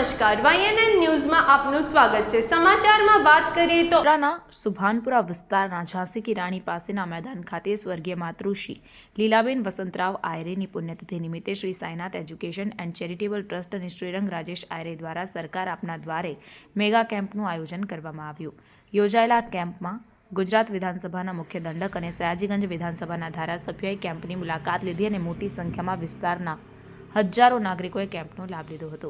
નમસ્કાર. વાયએનએન ન્યૂઝમાં આપનું સ્વાગત છે. સમાચારમાં વાત કરીએ તો સુભાનપુરા વિસ્તારના ઝાંસી કી રાણી પાસેના મેદાન ખાતે સ્વર્ગીય માતૃશ્રી લીલાબેન વસંતરાવ આયરેની પુણ્યતિથિ નિમિત્તે Shri Sainath education and charitable trust અને શ્રીરંગ રાજેશ આયરે દ્વારા સરકાર આપના દ્વારે મેગા કેમ્પનું આયોજન કરવામાં આવ્યું. યોજાયેલા કેમ્પમાં ગુજરાત વિધાનસભાના મુખ્ય દંડક અને સયાજીગંજ વિધાનસભાના ધારાસભ્યોએ કેમ્પની મુલાકાત લીધી અને મોટી સંખ્યામાં વિસ્તારના હજારો નાગરિકોએ કેમ્પનો લાભ લીધો હતો.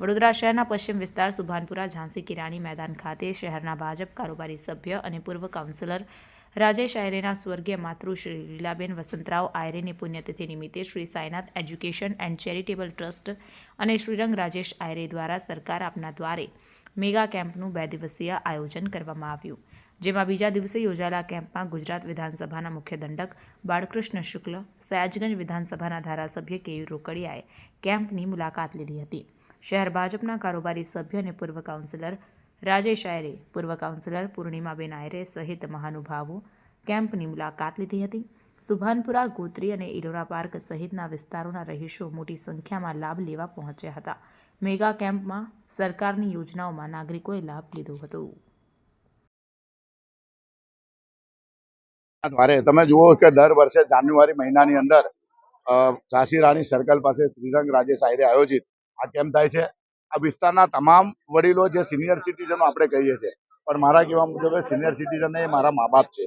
વડોદરા શહેરના પશ્ચિમ વિસ્તાર સુભાનપુરા, ઝાંસી, કિરાણી મેદાન ખાતે શહેરના ભાજપ કારોબારી સભ્ય અને પૂર્વ કાઉન્સિલર રાજેશ આયરેના સ્વર્ગીય માતૃ શ્રી લીલાબેન વસંતરાવ આયરેની પુણ્યતિથિ નિમિત્તે Shri Sainath education and charitable trust અને શ્રીરંગ રાજેશ આયરે દ્વારા સરકાર આપના દ્વારે મેગા કેમ્પનું બે દિવસીય આયોજન કરવામાં આવ્યું. જેમાં બીજા દિવસે યોજાયેલા કેમ્પમાં ગુજરાત વિધાનસભાના મુખ્ય દંડક બાળકૃષ્ણ શુક્લ, સયાજગંજ વિધાનસભાના ધારાસભ્ય કેયુ રોકડિયાએ કેમ્પની મુલાકાત લીધી હતી. શહેર ભાજપના કારોબારી સભ્ય અને પૂર્વ કાઉન્સિલર રાજેશ આયરે, પૂર્વ કાઉન્સિલર પૂર્ણિમાબેન આયરે સહિત મહાનુભાવો કેમ્પની મુલાકાત લીધી હતી. સુભાનપુરા, ગોત્રી અને ઇલોરા પાર્ક સહિતના વિસ્તારોના રહીશો મોટી સંખ્યામાં લાભ લેવા પહોંચ્યા હતા. મેગા કેમ્પમાં સરકારની યોજનાઓમાં નાગરિકોએ લાભ લીધો હતો. દ્વારે તમે જુઓ કે દર વર્ષે જાન્યુઆરી મહિનાની અંદર ઝાંસી રાણી સર્કલ પાસે શ્રીરંગ રાજેશ આયરે આયોજિત. આ કેમ્પ થાય છે? આ વિસ્તારના તમામ વડીલો જે સિનિયર સિટીઝનો આપણે કહીએ છીએ, પણ મારા કહેવા મુજબ સિનિયર સિટીઝન એ મારા મા બાપ છે.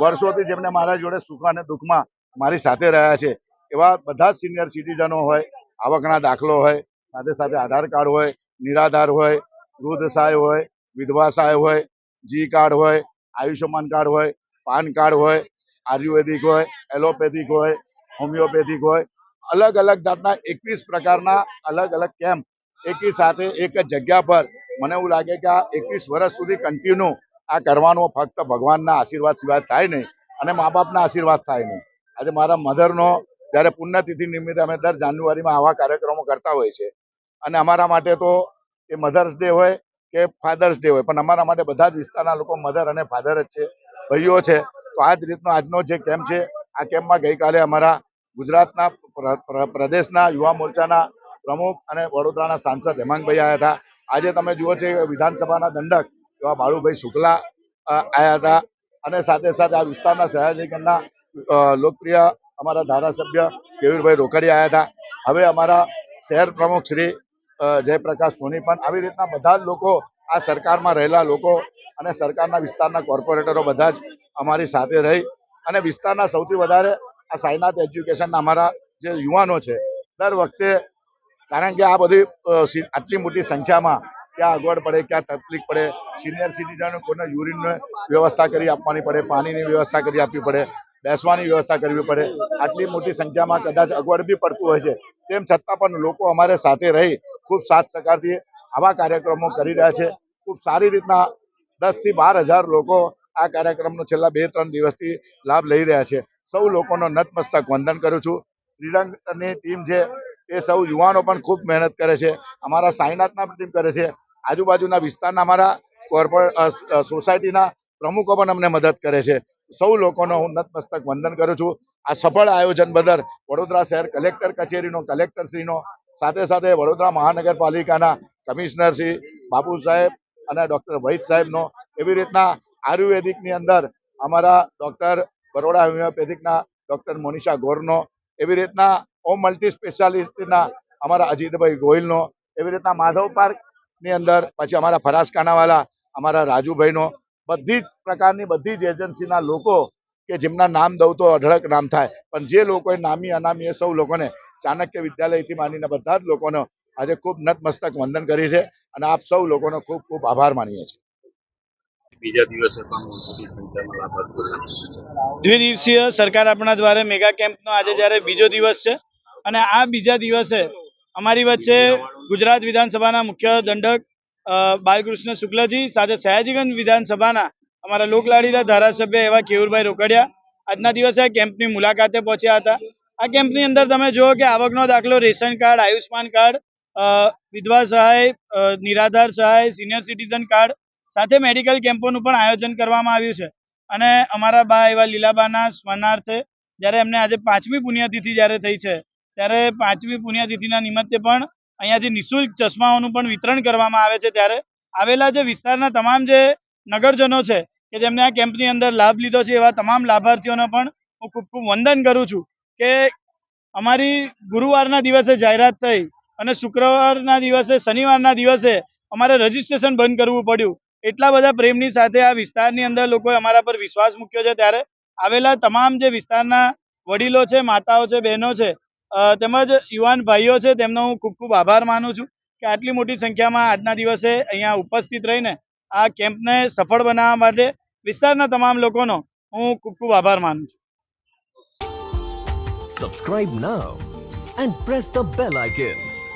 વર્ષોથી જેમને મારા જોડે સુખ અને દુઃખમાં મારી સાથે રહ્યા છે, એવા બધા જ સિનિયર સિટીઝનો હોય, આવકના દાખલો હોય, સાથે સાથે આધાર કાર્ડ હોય, નિરાધાર હોય, વૃદ્ધ સહાય હોય, વિધવા સહાય હોય, જી કાર્ડ હોય, આયુષ્યમાન કાર્ડ હોય પાન કાર્ડ હોય, આયુર્વેદિક હોય, એલોપેથિક હોય, હોમિયોપેથિક હોય, અલગ અલગ જાતના એકવીસ પ્રકારના અલગ અલગ કેમ્પ એકી સાથે એક જ જગ્યા પર. મને એવું લાગે કે આ એકવીસ વર્ષ સુધી કન્ટિન્યુ આ કરવાનો ફક્ત ભગવાનના આશીર્વાદ સિવાય થાય નહીં અને મા બાપના આશીર્વાદ થાય નહીં. આજે મારા મધરનો જ્યારે પુણ્યતિથિ નિમિત્તે અમે દર જાન્યુઆરીમાં આવા કાર્યક્રમો કરતા હોય છે. અને અમારા માટે તો એ મધર્સ ડે હોય કે ફાધર્સ ડે હોય, પણ અમારા માટે બધા જ વિસ્તારના લોકો મધર અને ફાધર જ છે. ભાઈઓ છે તો આ જ રીતનો આજનો જે કેમ્પ છે આ કેમ્પમાં ગઈકાલે અમારા ગુજરાતના પ્ર- પ્ર- પ્રદેશના યુવા મોરચાના પ્રમુખ અને વડોદરાના સાંસદ હેમાંગભાઈ આવ્યા હતા. આજે તમે જુઓ છો વિધાનસભાના દંડક એવા બાળુભાઈ શુક્લા આવ્યા હતા અને સાથે સાથે આ વિસ્તારના અ, લોકપ્રિય અમારા ધારાસભ્ય કેવીરભાઈ રોકડી આવ્યા હતા. હવે અમારા શહેર પ્રમુખ શ્રી જયપ્રકાશ સોની પણ આવી રીતના બધા જ લોકો આ સરકારમાં રહેલા લોકો અને સરકારના વિસ્તારના કોર્પોરેટરો બધા જ અમારી સાથે રહી અને વિસ્તારના સૌથી વધારે આ સાઈનાથ એજ્યુકેશનના અમારા જે યુવાનો છે, દર વખતે કારણ કે આ બધી આટલી મોટી સંખ્યામાં ક્યાં અગવડ પડે ક્યાં તકલીફ પડે, સિનિયર સિટીઝન કોઈને યુરિનની વ્યવસ્થા કરી આપવાની પડે, પાણીની વ્યવસ્થા કરી આપવી પડે, બેસવાની વ્યવસ્થા કરવી પડે, આટલી મોટી સંખ્યામાં કદાચ અગવડ બી પડતું હોય છે. તેમ છતાં પણ લોકો અમારે સાથે રહી ખૂબ સાથ સહકારથી આવા કાર્યક્રમો કરી રહ્યા છે. ખૂબ સારી રીતના દસથી બાર હજાર લોકો આ કાર્યક્રમનો છેલ્લા બે, ત્રણ દિવસથી લાભ લઈ રહ્યા છે. સૌ લોકોનો નતમસ્તક વંદન કરું છું. શ્રીરંગની ટીમ છે, એ સૌ યુવાનો પણ ખૂબ મહેનત કરે છે. અમારા સાઈનાથના ટીમ કરે છે. આજુબાજુના વિસ્તારના અમારા કોર્પોરેટ સોસાયટીના પ્રમુખો પણ અમને મદદ કરે છે. સૌ લોકોનો હું નતમસ્તક વંદન કરું છું. આ સફળ આયોજન બદલ વડોદરા શહેર કલેક્ટર કચેરીનો, કલેક્ટરશ્રીનો, સાથે સાથે વડોદરા મહાનગરપાલિકાના કમિશનર શ્રી બાબુ સાહેબ અને ડોક્ટર વૈદ સાહેબનો. એવી રીતના આયુર્વેદિકની અંદર અમારા ડોક્ટર બરોડા હોમિયોપેથિકના ડોક્ટર મોનિષા ગોરનો, એવી રીતના ઓમ મલ્ટી સ્પેશિયાલિસ્ટના અમારા અજીતભાઈ ગોયલનો એવી રીતના માધવ પાર્કની અંદર પછી અમારા ફરાસ કાનાવાલા, અમારા રાજુભાઈનો, બધી જ પ્રકારની બધી જ એજન્સીના લોકો કે જેમના નામ દઉં તો અઢળક નામ થાય, પણ જે લોકોએ નામી અનામી એ સૌ લોકોને ચાણક્ય વિદ્યાલયથી માંડીને બધા જ લોકોનો આજે ખૂબ નતમસ્તક વંદન કરી છે. અને આપ સૌ લોકોનો ખૂબ ખૂબ આભાર માનીએ છીએ. બીજા દિવસે દ્વિદિવસીય સરકાર આપણા દ્વારા મેગા કેમ્પનો આજે જ્યારે બીજો દિવસ છે અને આ બીજા દિવસે અમારી વચ્ચે ગુજરાત વિધાનસભાના મુખ્ય દંડક બાલકૃષ્ણ શુક્લજી સાથે સયાજીગંજ વિધાનસભાના અમારા લોકલાડીલા ધારાસભ્ય એવા કેવુરભાઈ રોકડિયા આજના દિવસે આ કેમ્પની મુલાકાતે પહોંચ્યા હતા. આ કેમ્પની અંદર તમે જુઓ કે આવકનો દાખલો રેશન કાર્ડ આયુષ્માન કાર્ડ વિધવા સહાય નિરાધાર સહાય સિનિયર સિટીઝન કાર્ડ સાથે મેડિકલ કેમ્પોનું પણ આયોજન કરવામાં આવ્યું છે. અને અમારા બા એવા લીલાબાના સ્મરણાર્થે જ્યારે એમને આજે પાંચમી પુણ્યતિથિ જ્યારે થઈ છે, ત્યારે પાંચમી પુણ્યતિથિના નિમિત્તે પણ અહીંયાથી નિઃશુલ્ક ચશ્માઓનું પણ વિતરણ કરવામાં આવે છે. ત્યારે આવેલા જે વિસ્તારના તમામ જે નગરજનો છે, કે જેમને આ કેમ્પની અંદર લાભ લીધો છે, એવા તમામ લાભાર્થીઓને પણ હું ખૂબ ખૂબ વંદન કરું છું કે અમારી ગુરુવારના દિવસે જાહેરાત થઈ અને શુક્રવારના દિવસે, શનિવારના દિવસે અમારે રજીસ્ટ્રેશન બંધ કરવું પડ્યું. એટલા બધા પ્રેમની સાથે આ વિસ્તારની અંદર લોકોએ અમારા પર વિશ્વાસ મૂક્યો છે. ત્યારે આવેલા તમામ જે વિસ્તારના વડીલો છે, માતાઓ છે, બહેનો છે તેમજ યુવાન ભાઈઓ છે, તેમનો હું ખૂબ ખૂબ આભાર માનું છું કે આટલી મોટી સંખ્યામાં આજના દિવસે અહીંયા ઉપસ્થિત રહીને આ કેમ્પને સફળ બનાવવા માટે વિસ્તારના તમામ લોકોનો હું ખૂબ ખૂબ આભાર માનું છું. Subscribe now and press the bell icon.